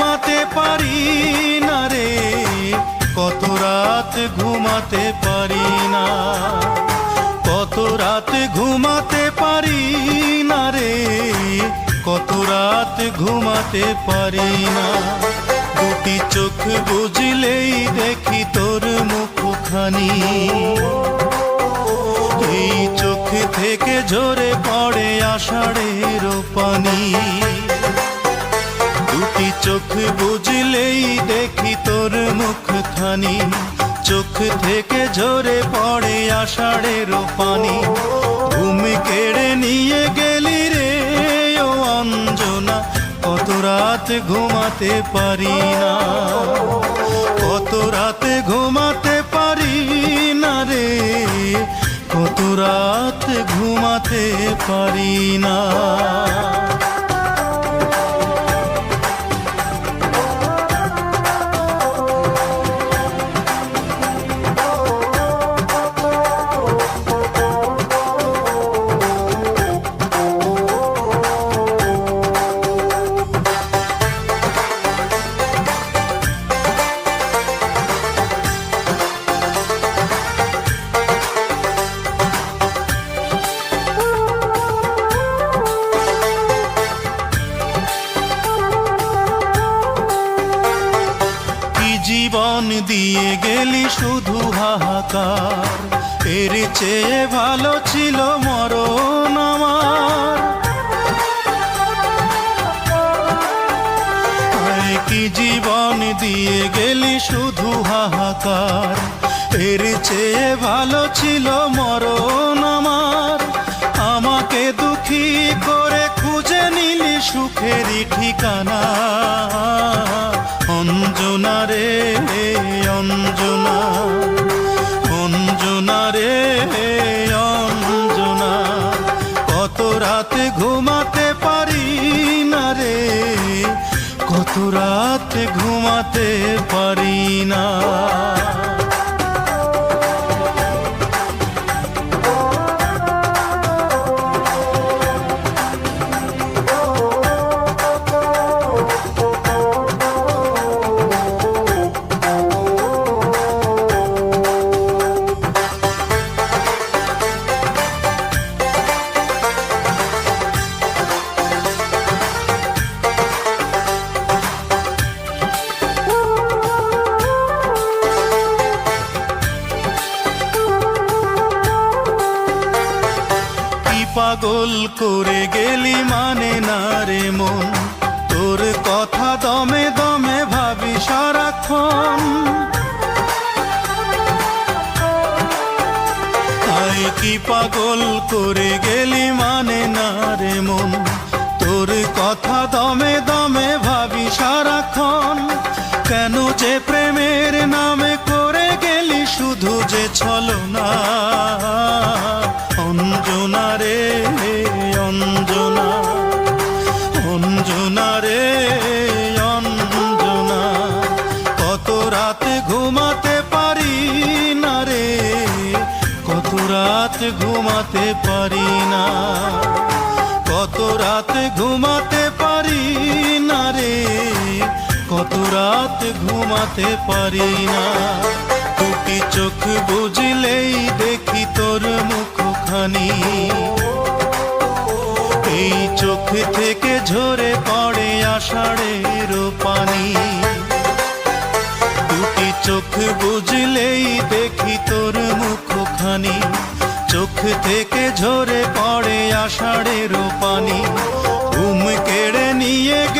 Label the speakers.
Speaker 1: ঘুমাতে পারি না রে, কত রাত ঘুমাতে পারি না। কত রাত ঘুমাতে পারি না রে, কত রাত ঘুমাতে পারি না। দুটি চোখ বুঝলেই দেখি তোর মুখখানি। এই চোখ থেকে ঝরে পড়ে আষাঢ়ের পানি। চোখ বুঝলেই দেখি তোর মুখখানি। চোখ থেকে ঝরে পড়ে আষাঢ়ের পানি ঘুম কেড়ে নিয়ে গেলি রে, ও অঞ্জনা, কত রাত ঘুমাতে পারি না। কত রাত ঘুমাতে পারি না রে, কত রাত ঘুমাতে পারি না। দিয়ে গেলি শুধু হাহাকার। এর চেয়ে ভালো ছিল মরণ আমার। কি জীবন দিয়ে গেলি শুধু হাহাকার। এর চেয়ে ভালো ছিল মরণ আমার। আমাকে দুঃখী করে খুঁজে নিলি সুখেরই ঠিকানা। অঞ্জনা অঞ্জনা রে, অঞ্জনা। কত রাতে ঘুমাতে পারি না রে, কত রাতে ঘুমাতে পারি না। পাগল করে গেলি মানে না রে মন? তোর কথা দমে দমে ভাবি সারাক্ষণ। আয় কি পাগল করে গেলি মানে না রে মন? তোর কথা দমে দমে ভাবি সারাক্ষণ। কেন যে প্রেমের নামে করে গেলি শুধু যে ছলনা? অঞ্জনা রে, অঞ্জনা। অঞ্জনা রে, অঞ্জনা। কত রাত ঘুমাতে পারি না রে, কত রাত ঘুমাতে পারি না। কত রাত ঘুমাতে পারি না রে, কত রাত ঘুমাতে পারি না। দুটি চোখ বুঝলেই দেখি তোর মুখখানি। এই চোখ থেকে ঝরে পড়ে আষাঢ়ের পানি। দুটি চোখ বুঝলেই দেখি তোর মুখখানি। চোখ থেকে ঝরে পড়ে আষাঢ়ের পানি। ঘুম কেড়ে নিয়ে গেলি